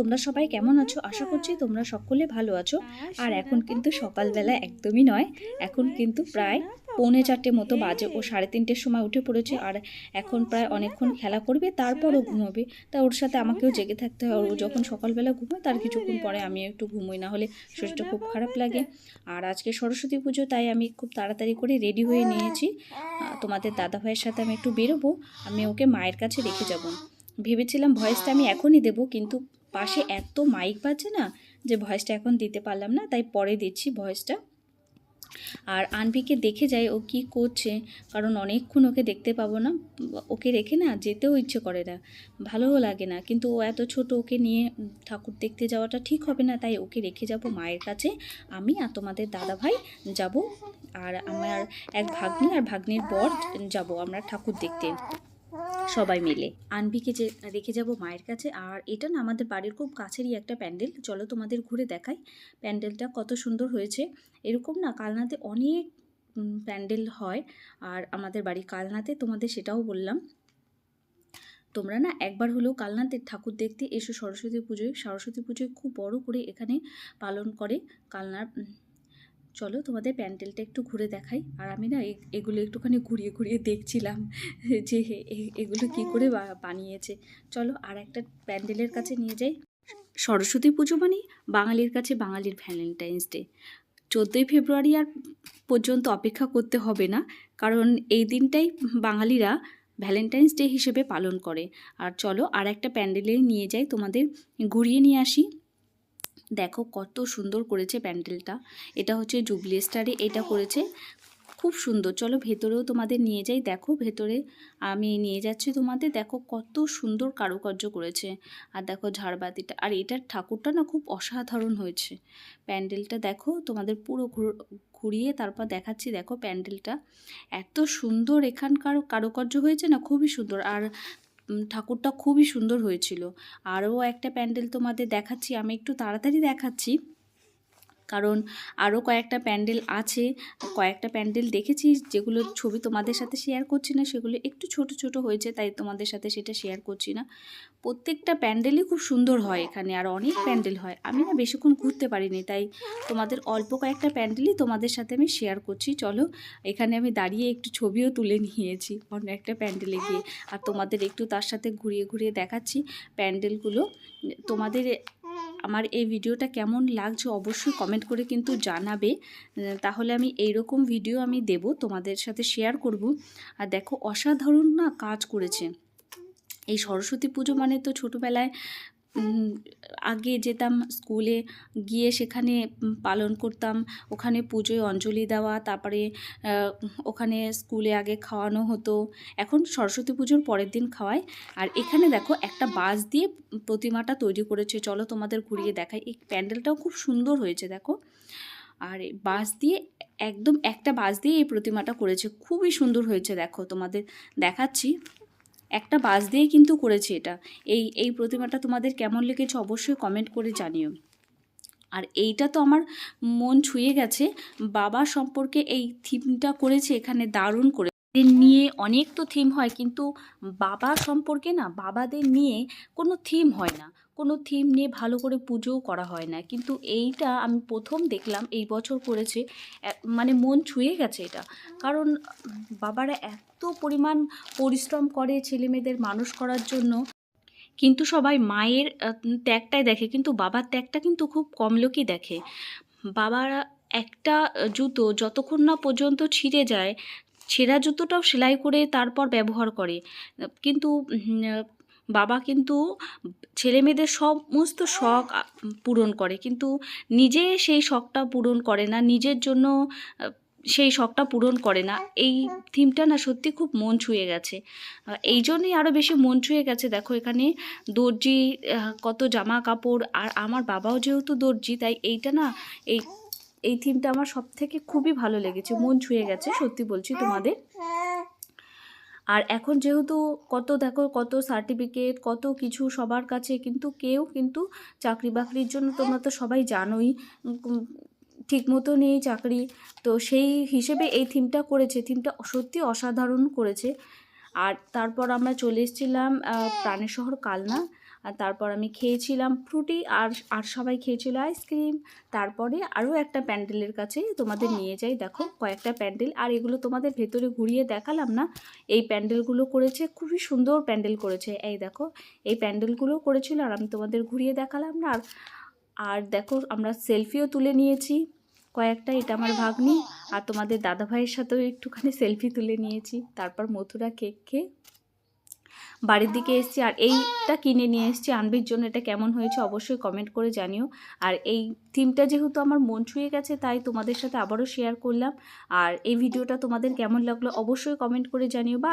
তোমরা সবাই কেমন আছো? আশা করছি তোমরা সকলে ভালো আছো। আর এখন কিন্তু সকালবেলা একদমই নয়। এখন কিন্তু প্রায় পৌনে চারটে মতো বাজে ও সাড়ে তিনটের সময় উঠে পড়েছে। আর এখন প্রায় অনেকক্ষণ খেলা করবে, তারপরও ঘুমোবে। তা ওর সাথে আমাকেও জেগে থাকতে হয়। ও যখন সকালবেলা ঘুমোয়, তার কিছুক্ষণ পরে আমি একটু ঘুমোই। না হলে শরীরটা খুব খারাপ লাগে। আর আজকে সরস্বতী পুজো, তাই আমি খুব তাড়াতাড়ি করে রেডি হয়ে নিয়েছি। তোমাদের দাদা ভাইয়ের সাথে আমি একটু বেরোবো। আমি ওকে মায়ের কাছে রেখে যাব। ভেবেছিলাম ভয়েসটা আমি এখনই দেবো, কিন্তু পাশে এত মাইক বাজে না যে ভয়েসটা এখন দিতে পারলাম না তাই পরে দিচ্ছি ভয়েসটা আর আনভিকে দেখে যাই ও কি করছে কারণ অনেকক্ষণ ওকে দেখতে পাবো না। ওকে রেখে না যেতেও ইচ্ছে করে না ভালোও লাগে না। কিন্তু ও এত ছোট ওকে নিয়ে ঠাকুর দেখতে যাওয়াটা ঠিক হবে না তাই ওকে রেখে যাব মায়ের কাছে। আমি আর তোমাদের দাদা ভাই যাব আর আমার এক ভাগ্নি আর ভাগ্নির বর যাব আমরা ঠাকুর দেখতে। সবাই মিলে। আনবিকে যে, রেখে যাব মায়ের কাছে। আর এটা না আমাদের বাড়ির খুব কাছেরই একটা প্যান্ডেল। চলো তোমাদের ঘুরে দেখাই প্যান্ডেলটা কত সুন্দর হয়েছে। এরকম না কালনাতে অনেক প্যান্ডেল হয়। আর আমাদের বাড়ি কালনাতে তোমাদের সেটাও বললাম। তোমরা না একবার হলেও কালনাতে ঠাকুর দেখতে এসো। সরস্বতী পুজোয়। সরস্বতী পুজোয় খুব বড় করে এখানে পালন করে কালনার চলো তোমাদের প্যান্ডেলটা একটু ঘুরে দেখাই। আর আমি না এগুলো একটুখানি ঘুরিয়ে ঘুরিয়ে দেখছিলাম যে এগুলো কি করে বানিয়েছে। চলো আর একটা প্যান্ডেলের কাছে নিয়ে যাই। সরস্বতী পুজো মানে বাঙালির কাছে বাঙালির ভ্যালেন্টাইন্স ডে। চোদ্দোই ফেব্রুয়ারি আর পর্যন্ত অপেক্ষা করতে হবে না, কারণ এই দিনটাই বাঙালিরা ভ্যালেন্টাইন্স ডে হিসেবে পালন করে। আর চলো আর একটা প্যান্ডেলে নিয়ে যাই তোমাদের, ঘুরিয়ে নিয়ে আসি। দেখো কত সুন্দর করেছে প্যান্ডেলটা। এটা হচ্ছে জুবলি স্টারে এটা করেছে। খুব সুন্দর। চলো ভেতরেও তোমাদের নিয়ে যাই। দেখো ভেতরে আমি নিয়ে যাচ্ছি তোমাদের। দেখো কত সুন্দর কারুকার্য করেছে। আর দেখো ঝাড়বাতিটা। আর এটার ঠাকুরটা না খুব অসাধারণ হয়েছে। প্যান্ডেলটা দেখো তোমাদের পুরো ঘুর- ঘুরিয়ে তারপর দেখাচ্ছি। দেখো প্যান্ডেলটা। এত সুন্দর এখানকার কারুকার্য হয়েছে না? খুবই সুন্দর। আর ঠাকুরটা খুবই সুন্দর হয়েছিল। আরও একটা প্যান্ডেল তোমাদের দেখাচ্ছি আমি একটু তাড়াতাড়ি দেখাচ্ছি। কারণ আরও কয়েকটা প্যান্ডেল আছে। কয়েকটা প্যান্ডেল দেখেছি যেগুলো ছবি তোমাদের সাথে শেয়ার করছি না, সেগুলো একটু ছোট ছোট হয়েছে তাই তোমাদের সাথে সেটা শেয়ার করছি না। প্রত্যেকটা প্যান্ডেলই খুব সুন্দর হয় এখানে আর অনেক প্যান্ডেল হয়। আমি না বেশিক্ষণ ঘুরতে পারিনি তাই তোমাদের অল্প কয়েকটা প্যান্ডেলই তোমাদের সাথে আমি শেয়ার করছি। চলো, এখানে আমি দাঁড়িয়ে একটু ছবিও তুলে নিয়েছি অন্য একটা প্যান্ডেলে গিয়ে। আর তোমাদের একটু তার সাথে ঘুরিয়ে ঘুরিয়ে দেখাচ্ছি প্যান্ডেলগুলো। তোমাদের আমার এই ভিডিওটা কেমন লাগছে অবশ্যই কমেন্ট করে কিন্তু জানাবে। তাহলে আমি এই রকম ভিডিও আমি দেব, তোমাদের সাথে শেয়ার করব। আর দেখো, অসাধারণ না কাজ করেছে। এই সরস্বতী পুজো মানে তো ছোটোবেলায় আগে যেতাম স্কুলে, গিয়ে সেখানে পালন করতাম। ওখানে পুজোয় অঞ্জলি দেওয়া, তারপরে ওখানে স্কুলে আগে খাওয়ানো হতো। এখন সরস্বতী পুজোর পরের দিন খাওয়ায়। আর এখানে দেখো, একটা বাঁশ দিয়ে প্রতিমাটা তৈরি করেছে। চলো তোমাদের ঘুরিয়ে দেখাই। এই প্যান্ডেলটাও খুব সুন্দর হয়েছে, দেখো। আর বাঁশ দিয়ে, একদম একটা বাঁশ দিয়ে এই প্রতিমাটা করেছে। খুবই সুন্দর হয়েছে, দেখো, তোমাদের দেখাচ্ছি। একটা বাস দিয়ে কিন্তু করেছে এটা। এই এই প্রতিমাটা তোমাদের কেমন লেগেছে অবশ্যই কমেন্ট করে জানিও। আর এইটা তো আমার মন ছুঁয়ে গেছে, বাবা সম্পর্কে এই থিমটা করেছে, এখানে দারুণ করে নিয়ে অনেক তো থিম হয়, কিন্তু বাবা সম্পর্কে না বাবাদের নিয়ে কোনো থিম হয় না। কোনো থিম নিয়ে ভালো করে পুজোও করা হয় না। কিন্তু এইটা আমি প্রথম দেখলাম, এই বছর করেছে মানে মন ছুঁয়ে গেছে এটা। কারণ বাবারা এত পরিমাণ পরিশ্রম করে ছেলে মেয়েদের মানুষ করার জন্য, কিন্তু সবাই মায়ের ত্যাগটাই দেখে। কিন্তু বাবার ত্যাগটা কিন্তু খুব কম লোকই দেখে। বাবারা একটা জুতো যতক্ষণ না পর্যন্ত ছিঁড়ে যায় ছেঁড়া জুতোটাও সেলাই করে তারপর ব্যবহার করে। কিন্তু বাবা কিন্তু ছেলে মেয়েদের সমস্ত শখ পূরণ করে। কিন্তু নিজে সেই শখটা পূরণ করে না, নিজের জন্য সেই শখটা পূরণ করে না। এই থিমটা না সত্যি খুব মন ছুঁয়ে গেছে। এই জন্যই আরও বেশি মন ছুঁয়ে গেছে। দেখো এখানে দর্জি কত জামা কাপড়, আর আমার বাবাও যেহেতু দর্জি, তাই এইটা না, এই এই থিমটা আমার সব থেকে খুবই ভালো লেগেছে, মন ছুঁয়ে গেছে, সত্যি বলছি তোমাদের। আর এখন যেহেতু কত দেখো, কত সার্টিফিকেট কত কিছু সবার কাছে কিন্তু কেউ কিন্তু চাকরি বাকরির জন্য তোমরা তো সবাই জানোই ঠিক মতো নেই চাকরি। তো সেই হিসেবে এই থিমটা করেছে থিমটা সত্যি অসাধারণ করেছে। আর তারপর আমরা চলে এসেছিলাম প্রাণের শহর কালনা। আর তারপর আমি খেয়েছিলাম ফ্রুটি আর আর সবাই খেয়েছিল আইসক্রিম। তারপরে আরও একটা প্যান্ডেলের কাছে তোমাদের নিয়ে যাই, দেখো কয়েকটা প্যান্ডেল। আর এগুলো তোমাদের ভেতরে ঘুরিয়ে দেখালাম না, এই প্যান্ডেলগুলো করেছে, খুবই সুন্দর প্যান্ডেল করেছে। এই দেখো, এই প্যান্ডেলগুলো করেছিল আর আমি তোমাদের ঘুরিয়ে দেখালাম না। আর আর দেখো আমরা সেলফিও তুলে নিয়েছি, কয়েকটা এটা আমার ভাগ্নি। আর তোমাদের দাদা ভাইয়ের সাথেও একটুখানি সেলফি তুলে নিয়েছি। তারপর মথুরা কেক খেয়ে বাড়ির দিকে এসছি আর এইটা কিনে নিয়ে এসছি। আনবির জন্য এটা কেমন হয়েছে অবশ্যই কমেন্ট করে জানিও। আর এই থিমটা যেহেতু আমার মন ছুঁয়ে গেছে, তাই তোমাদের সাথে আবারও শেয়ার করলাম। আর এই ভিডিওটা তোমাদের কেমন লাগল অবশ্যই কমেন্ট করে জানিও। বা